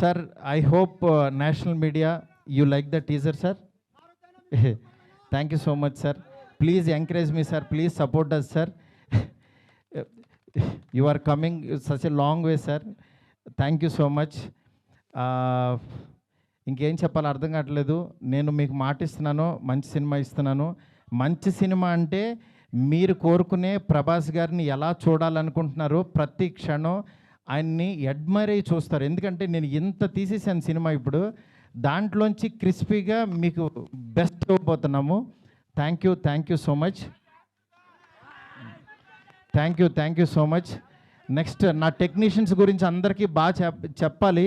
Sir I hope national media you like the teaser sir thank you so much sir please encourage me sir please support us sir you are coming such a long way sir thank you so much ఇంకేం చెప్పాలో అర్థం కావట్లేదు. నేను మీకు మాట ఇస్తున్నాను మంచి cinema ఇస్తున్నాను. మంచి సినిమా అంటే మీరు కోరుకునే ప్రభాస్ గారిని ఎలా చూడాలనుకుంటున్నారో ప్రతి క్షణం ఆయన్ని అడ్మైర్ అయ్యి చూస్తారు. ఎందుకంటే నేను ఇంత తీసేసాను సినిమా ఇప్పుడు. దాంట్లోంచి క్రిస్పీగా మీకు best ఇవ్వబోతున్నాము thank you thank you so much thank you thank you so much next నా టెక్నీషియన్స్ గురించి అందరికీ బాగా చెప్ప చెప్పాలి.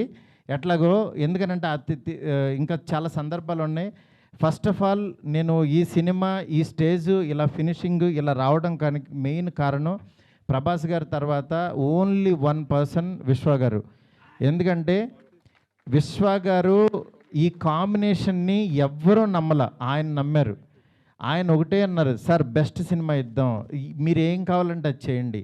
ఎట్లాగో ఎందుకనంటే అతి ఇంకా చాలా సందర్భాలు ఉన్నాయి. ఫస్ట్ ఆఫ్ ఆల్ నేను ఈ సినిమా ఈ స్టేజ్ ఇలా ఫినిషింగ్ ఇలా రావడం కానీ మెయిన్ కారణం ప్రభాస్ గారి తర్వాత ఓన్లీ వన్ పర్సన్ విశ్వ గారు. ఎందుకంటే విశ్వ గారు ఈ కాంబినేషన్ని ఎవ్వరూ నమ్మల ఆయన నమ్మారు. ఆయన ఒకటే అన్నారు సార్ బెస్ట్ సినిమా ఇద్దాం మీరు ఏం కావాలంటే అది చేయండి.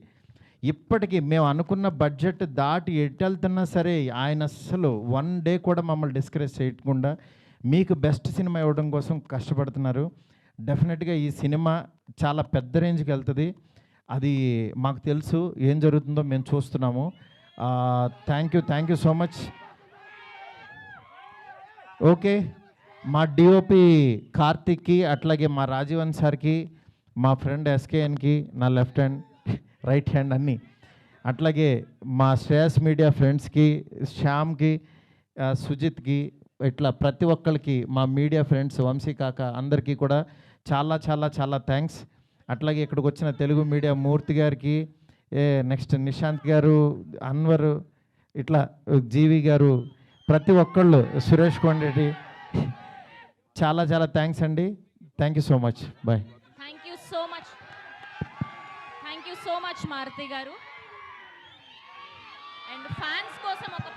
ఇప్పటికీ మేము అనుకున్న బడ్జెట్ దాటి ఎటు వెళ్తున్నా సరే ఆయన అస్సలు వన్ డే కూడా మమ్మల్ని డిస్కరేజ్ చేయకుండా మీకు బెస్ట్ సినిమా ఇవ్వడం కోసం కష్టపడుతున్నారు. డెఫినెట్గా ఈ సినిమా చాలా పెద్ద రేంజ్కి వెళ్తుంది. అది మాకు తెలుసు ఏం జరుగుతుందో మేము చూస్తున్నాము. Thank you thank you so much okay మా డిఓపి కార్తిక్కి అట్లాగే మా రాజీవన్ సార్కి మా ఫ్రెండ్ ఎస్కేఎన్కి నా లెఫ్ట్ హ్యాండ్ రైట్ హ్యాండ్ అన్నీ. అట్లాగే మా శ్రేయస్ మీడియా ఫ్రెండ్స్కి శ్యామ్కి సుజిత్కి ఇట్లా ప్రతి ఒక్కరికి మా మీడియా ఫ్రెండ్స్ వంశీ కాక అందరికీ కూడా చాలా చాలా చాలా థ్యాంక్స్ అట్లాగే ఇక్కడికి వచ్చిన తెలుగు మీడియా మూర్తి గారికి ఏ నెక్స్ట్ నిశాంత్ గారు అన్వర్ ఇట్లా జీవి గారు ప్రతి ఒక్కళ్ళు సురేష్ కొండటి చాలా చాలా థ్యాంక్స్ అండి. Thank you so much. Bye thank you so much. Thank you so much Maruti garu. And fans కోసం ఒక